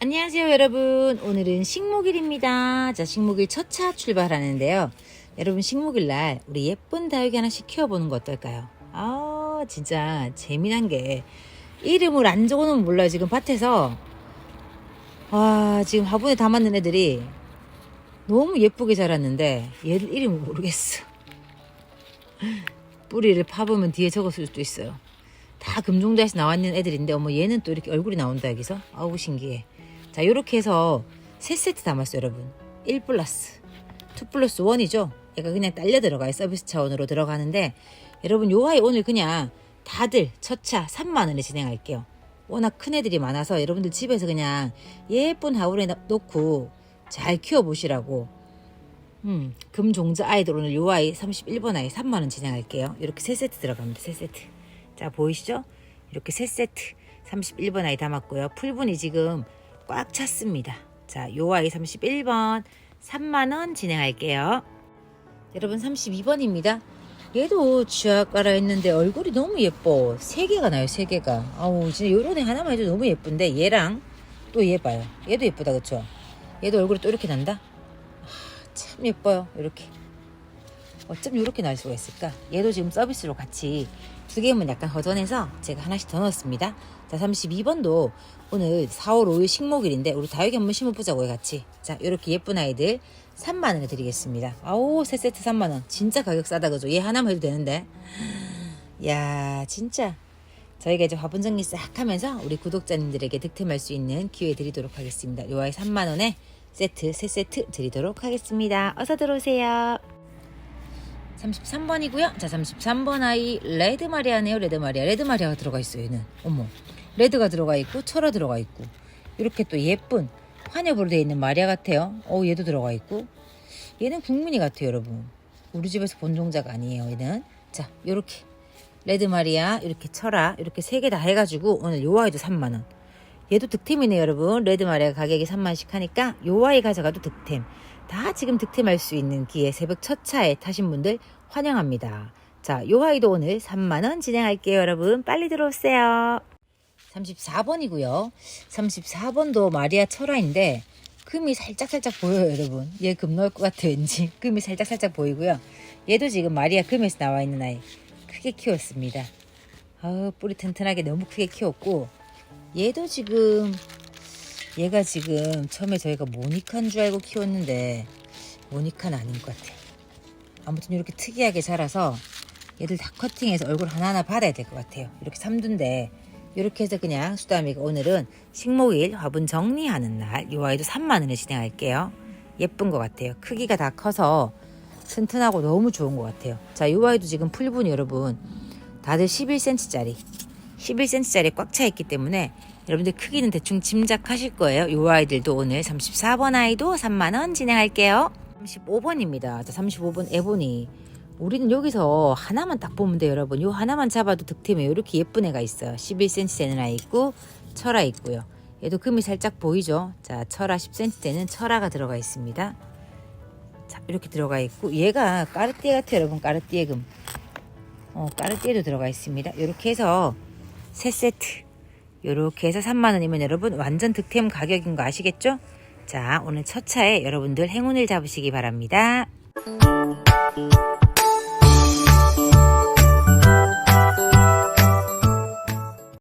안녕하세요 여러분. 오늘은 식목일입니다. 자 식목일 첫 차 출발하는데요. 여러분 식목일 날 우리 예쁜 다육이 하나씩 키워보는 거 어떨까요? 아 진짜 재미난 게 이름을 안 적어놓으면 몰라요 지금 밭에서. 와 지금 화분에 담았는 애들이 너무 예쁘게 자랐는데 얘들 이름을 모르겠어 뿌리를 파보면 뒤에 적었을 수도 있어요. 다 금종자에서 나왔는 애들인데 어머 얘는 또 이렇게 얼굴이 나온다 여기서? 아우 신기해. 자 요렇게 해서 세 세트 담았어요 여러분. 1 플러스. 2 플러스 1이죠? 얘가 그냥 딸려 들어가요 서비스 차원으로 들어가는데. 여러분 요 아이 오늘 그냥 다들 첫차 3만원에 진행할게요. 워낙 큰 애들이 많아서 여러분들 집에서 그냥 예쁜 하울에 넣- 놓고 잘 키워보시라고 음, 금종자 아이들 오늘 요 아이 31번 아이 3만원 진행할게요 이렇게 세 세트 들어갑니다 세 세트 자 보이시죠 이렇게 세 세트 31번 아이 담았고요 풀분이 지금 꽉 찼습니다. 자, 요 아이 31번 3만원 진행할게요. 여러분 32번입니다. 얘도 쥐아까라 했는데 얼굴이 너무 예뻐. 세 개가 나요, 세 개가. 아우, 진짜 요런 애 하나만 해도 너무 예쁜데 얘랑 또 얘 봐요. 얘도 예쁘다, 그쵸? 얘도 얼굴이 또 이렇게 난다? 아, 참 예뻐요, 이렇게. 어쩜 이렇게 날 수가 있을까? 얘도 지금 서비스로 같이 두 개면 약간 허전해서 제가 하나씩 더 넣었습니다. 자, 32번도 오늘 4월 5일 식목일인데 우리 다육이 한번 심어보자고요, 같이. 자, 이렇게 예쁜 아이들 3만원에 드리겠습니다. 아우, 세 세트 3만원. 진짜 가격 싸다, 그죠? 얘 하나만 해도 되는데. 야 진짜. 저희가 이제 화분 정리 싹 하면서 우리 구독자님들에게 득템할 수 있는 기회 드리도록 하겠습니다. 요 아이 3만원에 세트, 세 세트 드리도록 하겠습니다. 어서 들어오세요. 33번이고요. 자, 33번 아이 레드 마리아네요. 레드 마리아. 레드 마리아가 들어가 있어요. 얘는. 어머. 레드가 들어가 있고 철화 들어가 있고 이렇게 또 예쁜 환엽으로 되어 있는 마리아 같아요. 어, 얘도 들어가 있고 얘는 국민이 같아요, 여러분. 우리 집에서 본 종자가 아니에요. 얘는. 자, 요렇게 레드 마리아, 이렇게 철화, 이렇게 세 개 다 해가지고 오늘 요 아이도 3만 원. 얘도 득템이네요, 여러분. 레드 마리아 가격이 3만씩 하니까 요 아이 가져가도 득템. 다 지금 득템할 수 있는 기회 새벽 첫 차에 타신 분들 환영합니다. 자, 요 아이도 오늘 3만원 진행할게요, 여러분. 빨리 들어오세요. 34번이고요. 34번도 마리아 철화인데 금이 살짝살짝 보여요, 여러분. 얘 금 넣을 것 같아, 왠지. 금이 살짝살짝 보이고요. 얘도 지금 마리아 금에서 나와 있는 아이. 크게 키웠습니다. 아우, 뿌리 튼튼하게 너무 크게 키웠고 얘도 지금 얘가 지금 처음에 저희가 모니카인 줄 알고 키웠는데 모니카는 아닌 것 같아. 아무튼 이렇게 특이하게 자라서 얘들 다 커팅해서 얼굴 하나하나 받아야 될 것 같아요. 이렇게 삼두인데 이렇게 해서 그냥 수다미가 오늘은 식목일 화분 정리하는 날 이 아이도 3만 원에 진행할게요. 예쁜 것 같아요. 크기가 다 커서 튼튼하고 너무 좋은 것 같아요. 자, 이 아이도 지금 풀분이 여러분 다들 11cm짜리 11cm짜리 꽉 차 있기 때문에 여러분들 크기는 대충 짐작하실 거예요. 이 아이들도 오늘 34번 아이도 3만 원 진행할게요. 35번입니다. 자, 35번 에보니. 우리는 여기서 하나만 딱 보면 돼요, 여러분. 요 하나만 잡아도 득템이에요. 이렇게 예쁜 애가 있어요. 11cm 되는 아이 있고 철아 있고요. 얘도 금이 살짝 보이죠? 자, 철아 10cm 되는 철아가 들어가 있습니다. 자, 이렇게 들어가 있고 얘가 까르띠에 같아요, 여러분. 까르띠에 금. 어, 까르띠에도 들어가 있습니다. 이렇게 해서 세 세트. 요렇게 해서 3만원이면 여러분 완전 득템 가격인 거 아시겠죠? 자, 오늘 첫 차에 여러분들 행운을 잡으시기 바랍니다.